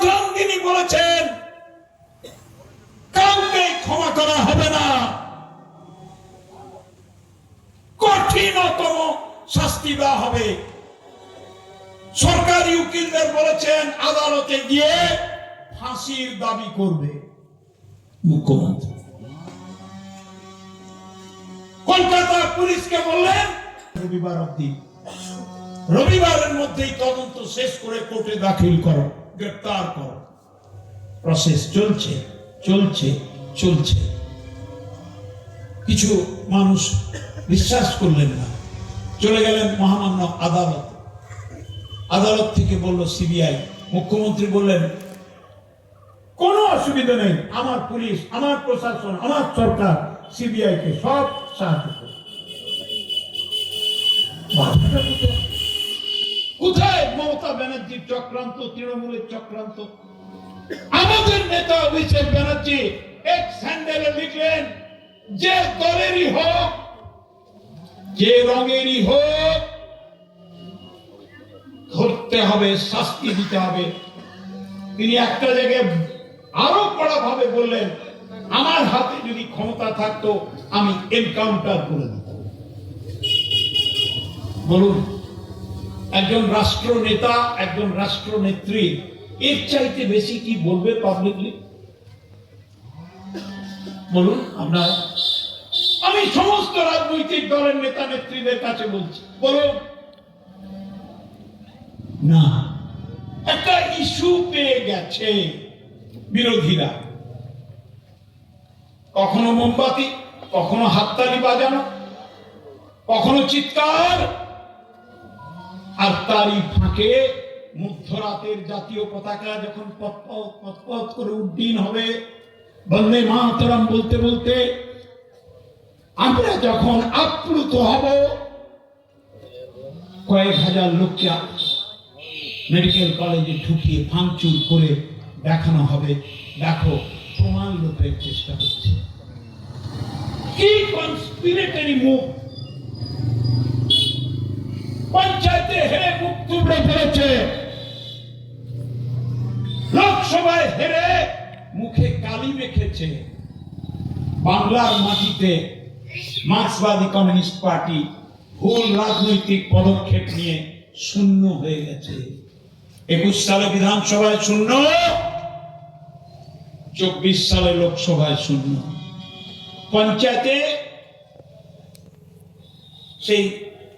প্রথম দিনই বলেছেন, কাউকে ক্ষমা করা হবে না। কঠিনতম শাস্তি দেওয়া হবে। সরকারি উকিলদের বলেছেন, আদালতে গিয়ে ফাঁসির দাবি করবে। মুখ্যমন্ত্রী। কলকাতা পুলিশকে বললেন, রবিবার অব্দি রবিবারের মধ্যেই তদন্ত শেষ করে কোর্টে দাখিল করো। গ্রেপ্তার করো। প্রসেস চলছে চলছে চলছে। কিছু মানুষ বিশ্বাস করলেন না। চলে গেলেন মহামান্য আদালত। আদালত থেকে বলল সিবিআই, মুখ্যমন্ত্রী বললেন, কোনো অসুবিধা নেই। আমার পুলিশ, আমার প্রশাসন, আমার সরকার সিবিআই কে সব সাহায্য করবে। কোথায়? মমতা ব্যানার্জির চক্রান্ত, তৃণমূলের চক্রান্ত? আমাদের নেতা অভিষেক ব্যানার্জি এক স্যান্ডেলে লিখলেন, যে দলেরই হোক, যে রঙেরই হোক, ধরতে হবে, শাস্তি দিতে হবে। তিনি একটা জায়গায় আরও কড়া ভাবে বললেন, আমার হাতে যদি ক্ষমতা থাকতো, আমি এনকাউন্টার করে দিতাম। বলুন। একজন রাষ্ট্র নেতা একজন রাষ্ট্র নেত্রী এর চাইতে বেশি কি বলবে পাবলিকলি বলুন, আমরা আমি সমস্ত রাজনৈতিক দলের নেতা নেত্রীদের কাছে বলছি, বলুন। না, একটা ইস্যু পেয়ে গেছে বিরোধীরা। কখনো মোমবাতি, কখনো হাততালি বাজানো, কখনো চিৎকার আর তারই ফাঁকে মধ্যরাতের জাতীয় পতাকা যখন করে উড্ডীন হবে, বন্দে মাতরম বলতে বলতে আমরা যখন আপ্লুত হব, কয়েক হাজার লোককে মেডিকেল কলেজে ঢুকিয়ে ভাঙচুর করে দেখানো হবে। দেখো, প্রমাণ লোকের চেষ্টা হচ্ছে। কি মুভ পঞ্চায়েতে হেরে মুখ তুবড়ে ফেলেছে। লোকসভায় হেরে মুখে কালি মেখেছে। বাংলার মাটিতে মার্ক্সবাদী কমিউনিস্ট পার্টি ভুল রাজনৈতিক পদক্ষেপ নিয়ে শূন্য হয়ে গেছে। একুশ সালে বিধানসভায় শূন্য, চব্বিশ সালে লোকসভায় শূন্য। পঞ্চায়েতে সেই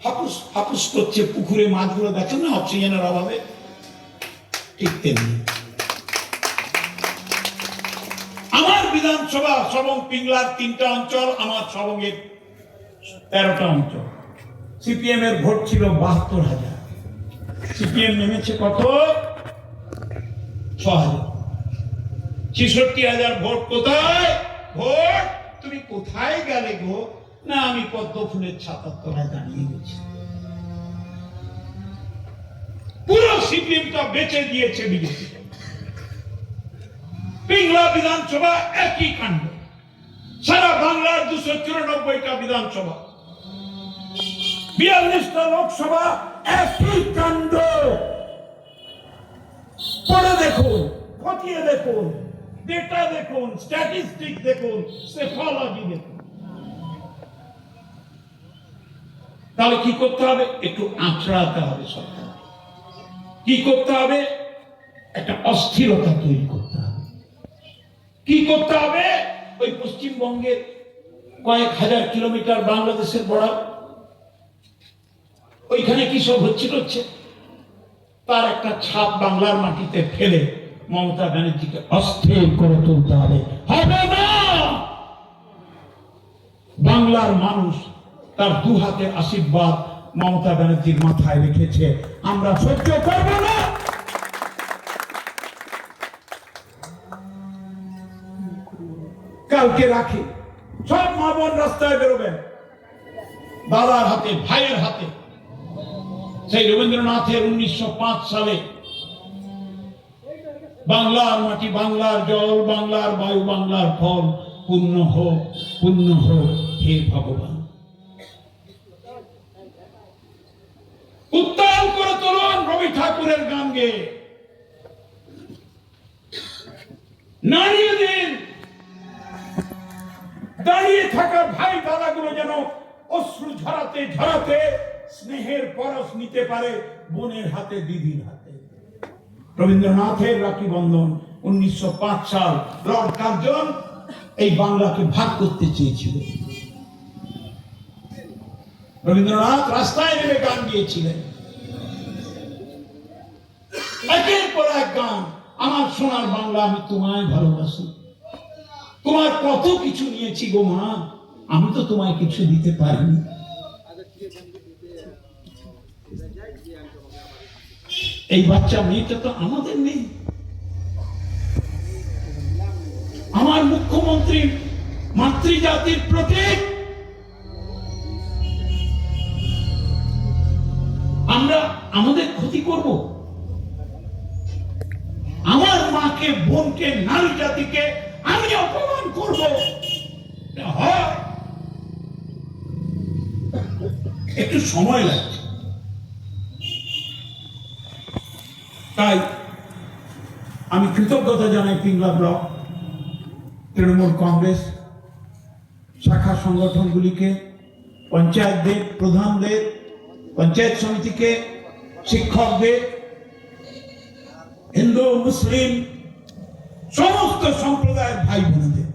হাপুস হাপুস করছে পুকুরে মাছগুলো দেখেন না, অক্সিজেনের অভাবে। ঠিক তেমনি। আমার বিধানসভা সবং পিংলার তিনটা অঞ্চল, আমার সবঙ্গের তেরোটা অঞ্চল। সিপিএম এর ভোট ছিল বাহাত্তর হাজার। সিপিএম নেমেছে কত? ছ হাজার। ছেষট্টি হাজার ভোট কোথায়? ভোট তুমি কোথায় গেলে গো? না, আমি পদ্ম ফুলের ছাতার তলায় দাঁড়িয়ে গেছি পুরো সিপিএমটা বেঁচে দিয়েছে বিজেপি। পিংলা বিধানসভা একই কাণ্ড। সারা বাংলার দুশো চুরানব্বইটা বিধানসভা। বিয়াল্লিশটা লোকসভা একই কাণ্ড। পড়ে দেখুন, খতিয়ে দেখুন ডেটা দেখুন স্ট্যাটিস্টিক দেখুন সেফোলজি দেখুন। তাহলে কি করতে হবে? একটু আঁচড়াতে হবে সরকার কি করতে হবে? একটা অস্থিরতা তৈরি করতে হবে। কি করতে হবে? ওই পশ্চিমবঙ্গের কয়েক হাজার কিলোমিটার বাংলাদেশের বড়ার ওইখানে কি সব হচ্ছে হচ্ছে তার একটা ছাপ বাংলার মাটিতে ফেলে মমতা ব্যানার্জিকে অস্থির করে তুলতে হবে। হবে না! বাংলার মানুষ তার দু হাতে আশীর্বাদ মমতা ব্যানার্জির মাথায় রেখেছে। আমরা সহ্য করব না। কালকে রাখি। সব মা বোন রাস্তায় বেরোবেন দাদার হাতে, ভাইয়ের হাতে। সেই রবীন্দ্রনাথের উনিশশো পাঁচ সালে বাংলার মাটি, বাংলার জল, বাংলার বায়ু, বাংলার ফল পূর্ণ হোক পূর্ণ হোক, হে ভগবান। রবি ঠাকুরের গান গেয়ে দিন। দাঁড়িয়ে থাকা ভাই দাদাগুলো যেন অশ্রু ঝরাতে ঝরাতে স্নেহের পরশ নিতে পারে বোনের হাতে, দিদির হাতে। রবীন্দ্রনাথের রাখি বন্ধন উনিশশো পাঁচ সাল। লর্ড কার্জন এই বাংলাকে ভাগ করতে চেয়েছিল। রবীন্দ্রনাথ রাস্তায় নেমে গান গিয়েছিলেন। একের পর এক গান আমার সোনার বাংলা আমি তোমায় ভালোবাসি। তোমার কত কিছু নিয়েছি গো মা, আমি তো তোমায় কিছু দিতে পারিনি। এই বাচ্চা মেয়েটা তো আমাদের নেই। আমার মুখ্যমন্ত্রী, মাতৃজাতির প্রতীক নারী জাতিকে, আমি অপমান করব একটু সময় লাগছে তাই আমি কৃতজ্ঞতা জানাই পিংলা ব্লক তৃণমূল কংগ্রেস, শাখা সংগঠনগুলিকে, পঞ্চায়েতদের, প্রধানদের, পঞ্চায়েত সমিতিকে, শিক্ষকদের, হিন্দু, মুসলিম সমস্ত সম্প্রদায়ের ভাই বোনদের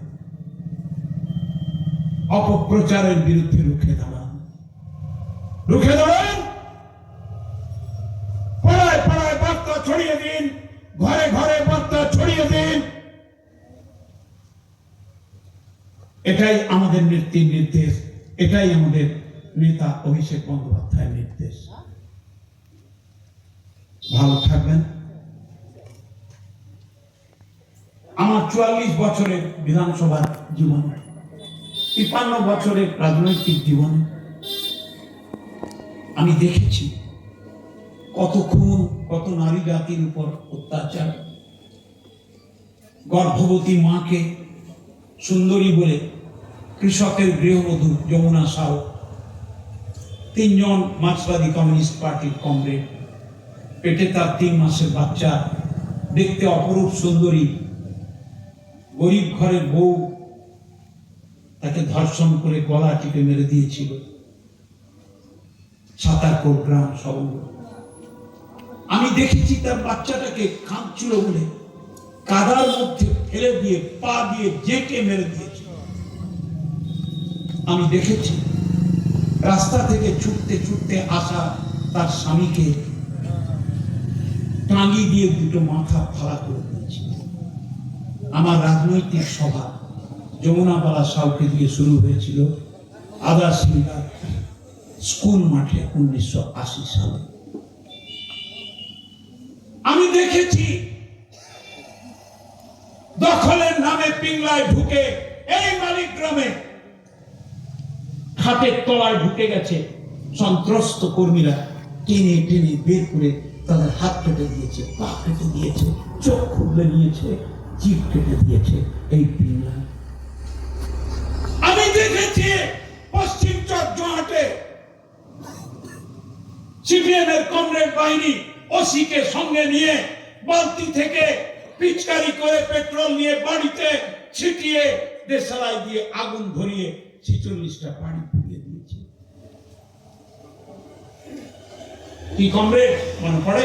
অপপ্রচারের বিরুদ্ধে রুখে দাঁড়ান রুখে দাঁড়ান পাড়ায় পাড়ায় বার্তা ছড়িয়ে দিন, ঘরে ঘরে বার্তা ছড়িয়ে দিন। এটাই আমাদের নেত্রীর নির্দেশ, এটাই আমাদের নেতা অভিষেক বন্দ্যোপাধ্যায়ের নির্দেশ। ভালো থাকবেন। আমার চুয়াল্লিশ বছরের বিধানসভার জীবনে, তিপ্পান্ন বছরের রাজনৈতিক জীবনে আমি দেখেছি কত খুন, কত নারী জাতির উপর অত্যাচার। গর্ভবতী মাকে সুন্দরী বলে কৃষকের গৃহবধূ যমুনা সাউ তিনজন মার্ক্সবাদী কমিউনিস্ট পার্টির কমরেড। পেটে তার তিন মাসের বাচ্চা, দেখতে অপরূপ সুন্দরী গরিব ঘরের বউ তাকে ধর্ষণ করে গলা টিপে মেরে দিয়েছিল। সাতারকোট গ্রাম সবঙ্গ আমি দেখেছি তার বাচ্চাটাকে কাঁদছিল বলে, কাদার মধ্যে ফেলে দিয়ে, পা দিয়ে জেকে মেরে দিয়েছে আমি দেখেছি, রাস্তা থেকে ছুটতে ছুটতে আসা তার স্বামীকে টাঙ্গি দিয়ে দুটো মাথা ফালা করে আমার রাজনৈতিক সভা, যমুনাপাড়া সাউকে দিয়ে শুরু হয়েছিল আদা সিংহার স্কুল মাঠে উনিশশো আশি সালে। আমি দেখেছি দখলের নামে পিংলায় ঢুকে, এই মালিক গ্রামে খাটের তলায় ঢুকে গেছে সন্ত্রস্ত কর্মীরা। টেনে টেনে বের করে তাদের হাত কেটে দিয়েছে, পা কেটে দিয়েছে, চোখ খুলে নিয়েছে। জিভ কেটে দিয়েছে এই পিংলা। আমি দেখেছি পশ্চিম চট্টগ্রামে সিপিএম এর কমরেড বাহিনী ওসিকে সঙ্গে নিয়ে বালতি থেকে পিচকারি করে পেট্রোল নিয়ে বাড়িতে ছিটিয়ে দেশালাই দিয়ে আগুন ধরিয়ে ছিচল্লিশটা বাড়ি পুড়িয়ে দিয়েছে। কি কমরেড? মনে পড়ে?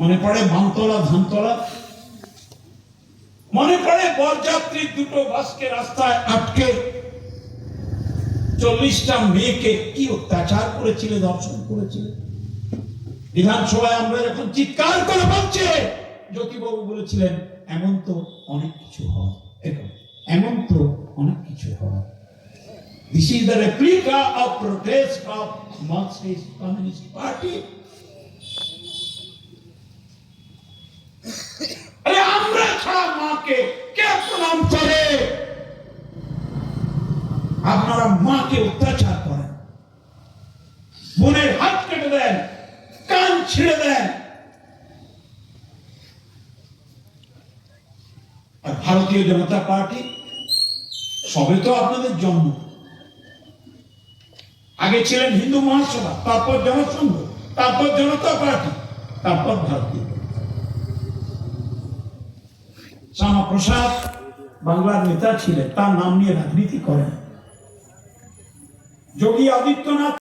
মনে পড়ে বামতলা ধানতলা মনে পড়ে বরযাত্রী দুটো বাসকে রাস্তায় আটকে চল্লিশটা মেয়েকে কি অত্যাচার করেছিল, দর্শন করেছিল? বিধানসভায় আমরা যখন চিৎকার করে বলছে, জ্যোতিবাবু বলেছিলেন, এমন তো অনেক কিছু হয়। এমন তো অনেক কিছু হয়। This is the replica of protest of Marxist communist party আরে আমরা ছাড়া মাকে কে প্রণাম করে আপনারা মাকে অত্যাচার করেন। বোনের হাত কেটে দেন, কান ছিঁড়ে দেন। আর ভারতীয় জনতা পার্টি, সবে তো আপনাদের জন্ম। আগে ছিলেন হিন্দু মহাসভা, তারপর জনসংঘ, তারপর জনতা পার্টি, তারপর ভারতীয় শ্যামাপ্রসাদ বাংলার নেতা ছিলেন, তার নাম নিয়ে রাজনীতি করেন। যোগী আদিত্যনাথ